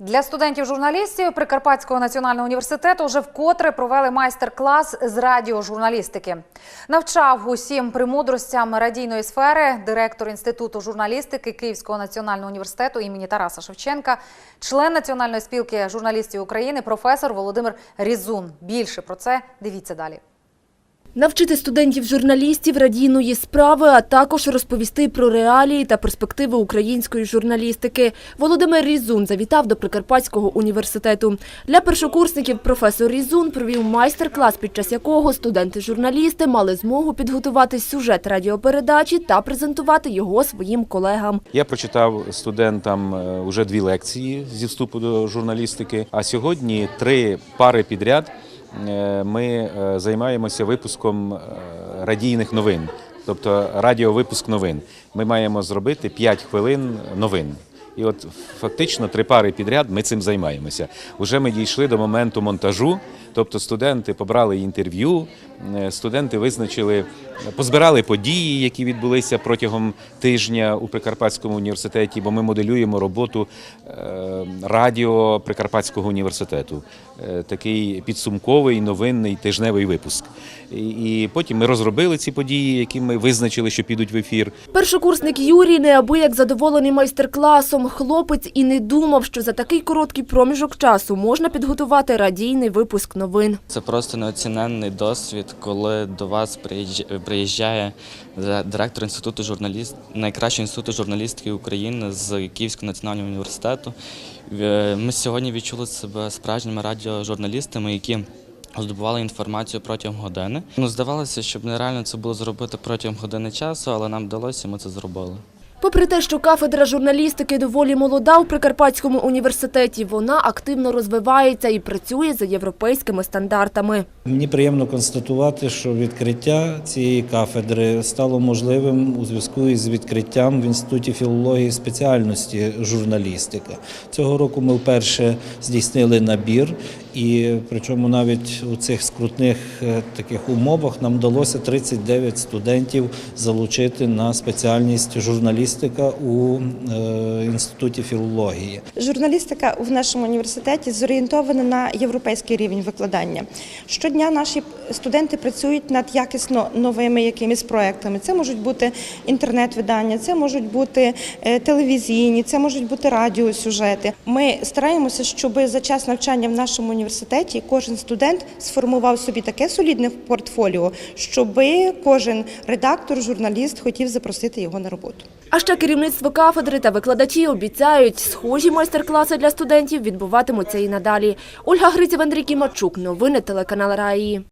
Для студентів-журналістів Прикарпатського національного університету вже вкотре провели майстер-клас з радіожурналістики. Навчав усім премудростям радійної сфери директор інституту журналістики Київського національного університету імені Тараса Шевченка, член Національної спілки журналістів України, професор Володимир Різун. Більше про це дивіться далі. Навчити студентів-журналістів радійної справи, а також розповісти про реалії та перспективи української журналістики. Володимир Різун завітав до Прикарпатського університету. Для першокурсників професор Різун провів майстер-клас, під час якого студенти-журналісти мали змогу підготувати сюжет радіопередачі та презентувати його своїм колегам. Я прочитав студентам е, уже дві лекції зі вступу до журналістики. А сьогодні три пари підряд е, ми е, займаємося випуском е, радійних новин, тобто радіовипуск новин. Ми маємо зробити 5 хвилин новин. І от фактично три пари підряд ми цим займаємося. Уже ми дійшли до моменту монтажу. Тобто студенти побрали інтерв'ю, е, студенти визначили, позбирали події, які відбулися протягом тижня у Прикарпатському університеті, бо ми моделюємо роботу е, радіо Прикарпатського університету. Е, Такий підсумковий новинний тижневий випуск. І, і потім ми розробили ці події, які ми визначили, що підуть в ефір. Першокурсник Юрій неабияк задоволений майстер-класом. Хлопець і не думав, що за такий короткий проміжок часу можна підготувати радійний випуск новин. Це просто неоціненний досвід, коли до вас приїжджає директор інституту журналіст, найкращого інституту журналістики України з Київського національного університету. Е, Ми сьогодні відчули себе справжніми радіожурналістами, які здобували інформацію протягом години. Ну, здавалося, щоб нереально це було зробити протягом години часу, але нам вдалося, і ми це зробили. Попри те, що кафедра журналістики доволі молода в Прикарпатському університеті, вона активно розвивається і працює за європейськими стандартами. Мені приємно констатувати, що відкриття цієї кафедри стало можливим у зв'язку із відкриттям в інституті філології спеціальності журналістика. Цього року ми вперше здійснили набір, і причому навіть у цих скрутних е, таких умовах нам вдалося 39 студентів залучити на спеціальність журналістика у е, інституті філології. Журналістика в нашому університеті зорієнтована на європейський рівень викладання. Щодня наші студенти працюють над якісно новими якимись проектами. Це можуть бути інтернет-видання, це можуть бути е, телевізійні, це можуть бути радіосюжети. Ми стараємося, щоб за час навчання в нашому університеті кожен студент сформував собі таке солідне портфоліо, щоб кожен редактор, журналіст хотів запросити його на роботу. Ще керівництво кафедри та викладачі обіцяють, схожі майстер-класи для студентів відбуватимуться і надалі. Ольга Гриців, Андрій Кімачук. Новини телеканал Раї.